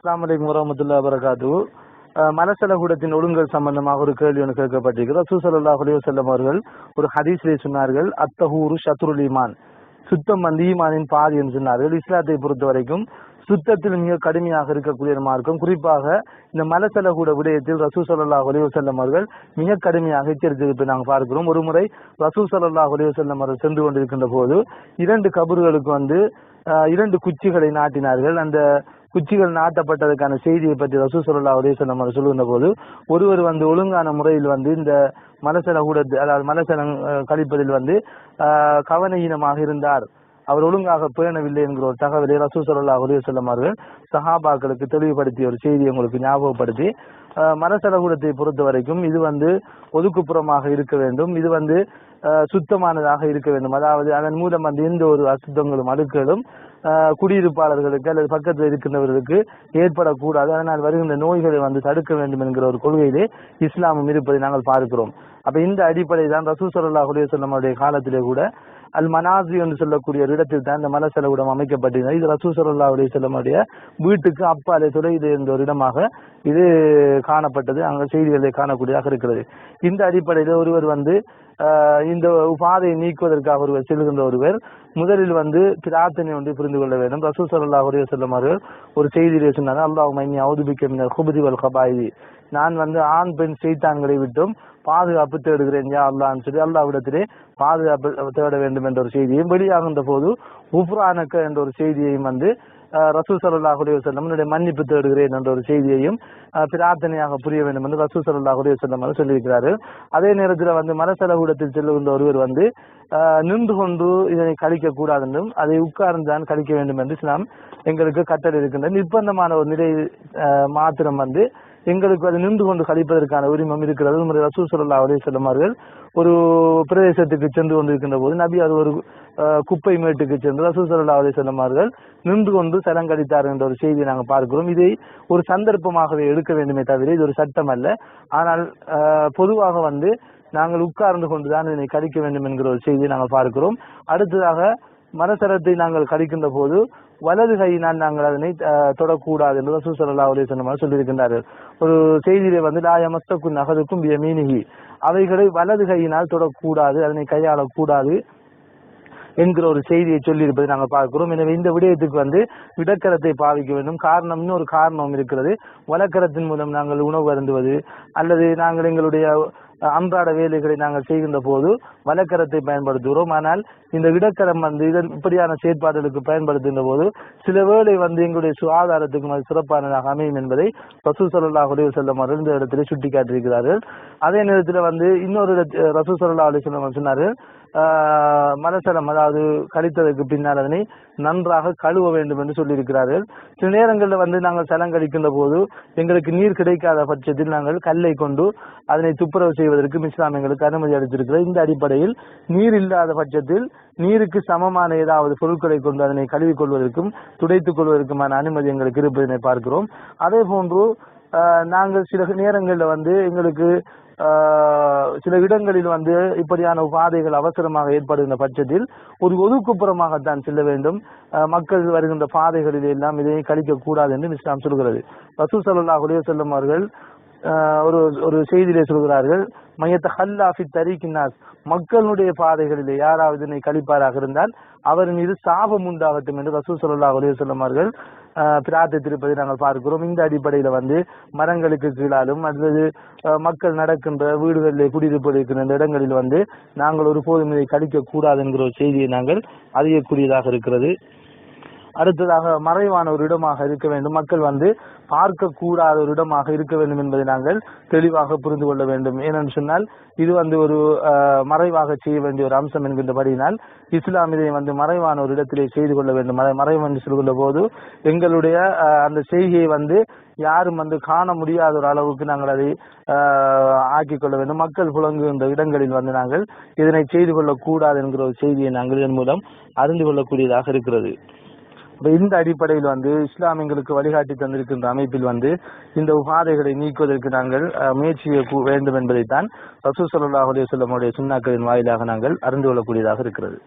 அஸ்லாம் வலைக்கம் வரமத்துல்லா வரகாத்து மலசலகூடத்தின் ஒழுங்கல் சம்பந்தமாக ஒரு கேள்வி ஒன்று கேட்கப்பட்டிருக்கிறது. ரசூசல்லா அலைவசல்லம் அவர்கள் ஒரு ஹதீஸ்லே சொன்னார்கள் அத்தஹூரு ஷத்ருல் ஈமான். சுத்தம் வந்து ஈமானின் பாதி என்று சொன்னார்கள். இஸ்லாத்தை பொறுத்த வரைக்கும் சுத்தத்தில் மிக கடுமையாக இருக்கக்கூடிய ஒரு மார்க்கம். குறிப்பாக இந்த மலசலகூட விடயத்தில் ரசூ சல்லாஹ் ஒலிவசல்லம் அவர்கள் மிக கடுமையாக எச்சரித்திருப்பதை நாங்கள் பார்க்கிறோம். ஒரு முறை ரசூ சல்லாஹ் ஒலிவசல்லம் அவர்கள் சென்று கொண்டிருக்கின்ற போது இரண்டு கபர்களுக்கு வந்து இரண்டு குச்சிகளை நாட்டினார்கள். அந்த குச்சிகள் நாட்டப்பட்டதுக்கான செய்தியை பற்றி ரசூசல்லா சல்லா அலைவசல்லம் அவர்கள் சொல்லுகின்ற போது ஒருவர் வந்து ஒழுங்கான முறையில் வந்து இந்த மலசல ஊடத்து அதாவது மலசலம் கழிப்பதில் வந்து ஆஹ், இருந்தார். அவர் ஒழுங்காக பேணவில்லை என்கிற ஒரு தகவலை ரசூ சல்லா அலைவசல்லம் அவர்கள் சஹாபாக்களுக்கு தெளிவுபடுத்திய ஒரு செய்தியை உங்களுக்கு ஞாபகப்படுத்தி ஆஹ், மலசலகூடத்தை பொறுத்த வரைக்கும் இது வந்து ஒதுக்குப்புறமாக இருக்க வேண்டும். இது வந்து ஆஹ், சுத்தமானதாக இருக்க வேண்டும். அதாவது அதன் மூலம் வந்து எந்த ஒரு அசுத்தங்களும் அடுக்களும் குடியிருப்பாளர்களுக்கு அல்லது பக்கத்தில் இருக்கின்றவர்களுக்கு ஏற்படக்கூடாது. அதனால் வருகின்ற நோய்களை வந்து தடுக்க வேண்டும் என்கிற ஒரு கொள்கையிலே இஸ்லாமும் இருப்பதை நாங்கள் பார்க்கிறோம். அப்ப இந்த அடிப்படை தான் ரசூ சல்லா அலுவலமுடைய காலத்திலே கூட அல் மனாசி என்று சொல்லக்கூடிய ஒரு இடத்தில் தான் இந்த மலசலகுடம் அமைக்கப்பட்டிருந்தது. இது ரசூ சல்லா அலுவலமுடைய வீட்டுக்கு அப்பாலே இது இருந்த ஒரு இடமாக இது காணப்பட்டது. அங்க செய்திகளை காணக்கூடியதாக இருக்கிறது. இந்த அடிப்படையில் ஒருவர் வந்து ஆஹ், இந்த பாதையை நீக்குவதற்காக ஒருவர் செல்கின்ற ஒருவர் முதலில் வந்து பிரார்த்தனை ஒன்று புரிந்து கொள்ள வேண்டும். ரசூ சல்லா அலுவலி செல்லும் அவர்கள் ஒரு செய்தியிலே சொன்னாங்க அல்லாஹ் மைனி அவுதுபிக்க குபதி வல் கபாயி நான் வந்து ஆண் பெண் செய்தான்களை விட்டும் பாதுகாப்பு தேடுகிறேன் யா அல்லான்னு சொல்லி அல்லாவிடத்திலே பாதுகாப்பு தேட வேண்டும் என்ற ஒரு செய்தியையும் வெளியாகின்ற போது உப்ரானக்க என்ற ஒரு செய்தியையும் வந்து ரசூ ரசூல் சல்லாஹ் அலைவசல்லம் என்னுடைய மன்னிப்பு தேடுகிறேன் என்ற ஒரு செய்தியையும் பிரார்த்தனையாக புரிய வேண்டும் என்று ரசூ சல்லாஹ் அலைவசல்லம் அவர்கள் சொல்லியிருக்கிறார்கள் அதே நேரத்தில் வந்து மனசலகூடத்தில் செல்லுகின்ற ஒருவர் வந்து நின்று கொண்டு இதனை கழிக்க கூடாது என்றும் அதை உட்கார்ந்து தான் கழிக்க வேண்டும் என்று நாம் எங்களுக்கு கட்டளை இருக்கின்றது. நிர்பந்தமான ஒரு நிலை மாத்திரம் வந்து எங்களுக்கு அது நின்று கொண்டு கழிப்பதற்கான உரிமம் இருக்கிறது. உமது ரசூல் சல்லா அலே அவர்கள் ஒரு பிரதேசத்துக்கு சென்று கொண்டிருக்கின்ற போது நபி அது ஒரு குப்பை மேட்டுக்கு சென்று ரசூல் சல்லா அலே அவர்கள் நின்று கொண்டு சலங்கடித்தார் என்ற ஒரு செய்தியை நாங்கள் பார்க்கிறோம். இதை ஒரு சந்தர்ப்பமாகவே எடுக்க வேண்டுமே தவிர இது ஒரு சட்டம் அல்ல ஆனால் பொதுவாக வந்து நாங்கள் உட்கார்ந்து கொண்டுதான் இதனை கழிக்க வேண்டும் என்கிற ஒரு செய்தியை நாங்கள் பார்க்கிறோம். அடுத்ததாக மரசரத்தை நாங்கள் கழிக்கின்ற போது வலது கையினால் நாங்கள் அதனை அஹ், தொடக்கூடாது என்று ரசூல் ஸல்லல்லாஹு அலைஹி சொல்லியிருக்கின்றார்கள். ஒரு செய்தியிலே வந்து லாயமஸ்தக்கும் நகதுக்கும் அவைகளை வலது கையினால் தொடக்கூடாது அதனை கையாளக்கூடாது. என்கிற ஒரு செய்தியை சொல்லியிருப்பதை நாங்கள் பார்க்கிறோம். எனவே இந்த விடயத்துக்கு வந்து விடக்கரத்தை பாவிக்க வேண்டும். காரணம் இன்னொரு காரணம் இருக்கிறது. வலக்கரத்தின் மூலம் நாங்கள் உணவு அருந்துவது அல்லது நாங்கள் எங்களுடைய அன்றாட வேலைகளை நாங்கள் செய்கின்ற போது வலக்கரத்தை பயன்படுத்துகிறோம். ஆனால் இந்த இடக்கரம் வந்து இதன் இப்படியான செயற்பாடுகளுக்கு பயன்படுத்துகின்ற போது சில வேளை வந்து எங்களுடைய சுகாதாரத்துக்கு அது சிறப்பானதாக அமையும் என்பதை ரசூ சல்லா அலுவல் செல்லம் அவர்கள் இந்த இடத்திலே சுட்டிக்காட்டியிருக்கிறார்கள். அதே நேரத்தில் வந்து இன்னொரு இடத்து- ரசூல் சல்லாஹ் அலைஹி சொன்னார்கள் மலசலம் அதாவது கழித்ததற்கு பின்னால் அதனை நன்றாக கழுவ வேண்டும் என்று சொல்லியிருக்கிறார்கள். சில நேரங்களில் வந்து நாங்கள் சலம் கழிக்கின்ற போது எங்களுக்கு நீர் கிடைக்காத பட்சத்தில் நாங்கள் கல்லை கொண்டு அதனை துப்புரவு செய்வதற்கு இஸ்லாம் எங்களுக்கு அனுமதி அளித்திருக்கிறது. இந்த அடிப்படையில் நீர் இல்லாத பட்சத்தில் நீருக்கு சமமான ஏதாவது பொருட்களை கொண்டு அதனை கழுவிக் கொள்வதற்கும் துடைத்துக் கொள்வதற்குமான அனுமதி எங்களுக்கு இருப்பதனை பார்க்கிறோம். அதே போன்று நாங்கள் சில நேரங்களில் வந்து எங்களுக்கு ஆஹ், சில இடங்களில் வந்து இப்படியான பாதைகள் அவசரமாக ஏற்படுகின்ற பட்சத்தில் ஒரு ஒதுக்குப்புறமாகத்தான் செல்ல வேண்டும். மக்கள் வருகின்ற பாதைகளில் எல்லாம் இதை கழிக்க கூடாது என்று இஸ்லாம் சொல்கிறது. வசு ஸல்லல்லாஹு அலைஹி வஸல்லம் அவர்கள் ஆஹ், ஒரு ஒரு செய்தியிலே சொல்கிறார்கள் மையத்த ஹல்லாஃபி தரீக்கின்னாஸ் மக்களுடைய பாதைகளிலே யாராவது இதனை கழிப்பாராக இருந்தால் அவர் மீது சாபம் உண்டாகட்டும் என்று ரசூல் ஸல்லல்லாஹு உலக வஸல்லம் பிரார்த்தித்திருப்பதை நாங்கள் பார்க்கிறோம். இந்த அடிப்படையில வந்து மரங்களுக்கு கீழாலும் அல்லது மக்கள் நடக்கின்ற வீடுகளிலே குடியிருப்பு இருக்கின்ற இந்த இடங்களில் வந்து நாங்கள் ஒருபோதும் இதை கழிக்க கூடாது என்கிற ஒரு செய்தியை நாங்கள் அறியக்கூடியதாக இருக்கிறது. அடுத்ததாக மறைவான ஒரு இடமாக இருக்க வேண்டும். மக்கள் வந்து பார்க்க கூடாத ஒரு இடமாக இருக்க வேண்டும் என்பதை நாங்கள் தெளிவாக புரிந்து கொள்ள வேண்டும். ஏனென்று சொன்னால் இது வந்து ஒரு மறைவாக செய்ய வேண்டிய ஒரு அம்சம் என்கின்றபடியினால் இஸ்லாம் இதை வந்து மறைவான ஒரு இடத்திலே செய்து கொள்ள வேண்டும். மறை மறைவு என்று சொல்கின்ற போது எங்களுடைய அந்த செய்கையை வந்து யாரும் வந்து காண முடியாத ஒரு அளவுக்கு நாங்கள் அதை ஆஹ், ஆக்கிக் கொள்ள வேண்டும். மக்கள் புழங்குகின்ற இடங்களில் வந்து நாங்கள் இதனை செய்து கொள்ளக்கூடாது என்கிற ஒரு செய்தியை நாங்கள் இதன் மூலம் அறிந்து கொள்ளக்கூடியதாக இருக்கிறது. இந்த அடிப்படையில் வந்து இஸ்லாமியங்களுக்கு வழிகாட்டி தந்திருக்கின்ற அமைப்பில் வந்து இந்த உபாதைகளை நீக்குவதற்கு நாங்கள் முயற்சியை முயற்சி வேண்டும் என்பதைத்தான் ரசூ ஸல்லல்லாஹு அலைஹி சுண்ணாக்களின் வாயிலாக நாங்கள் அறிந்து கொள்ளக்கூடியதாக இருக்கிறது.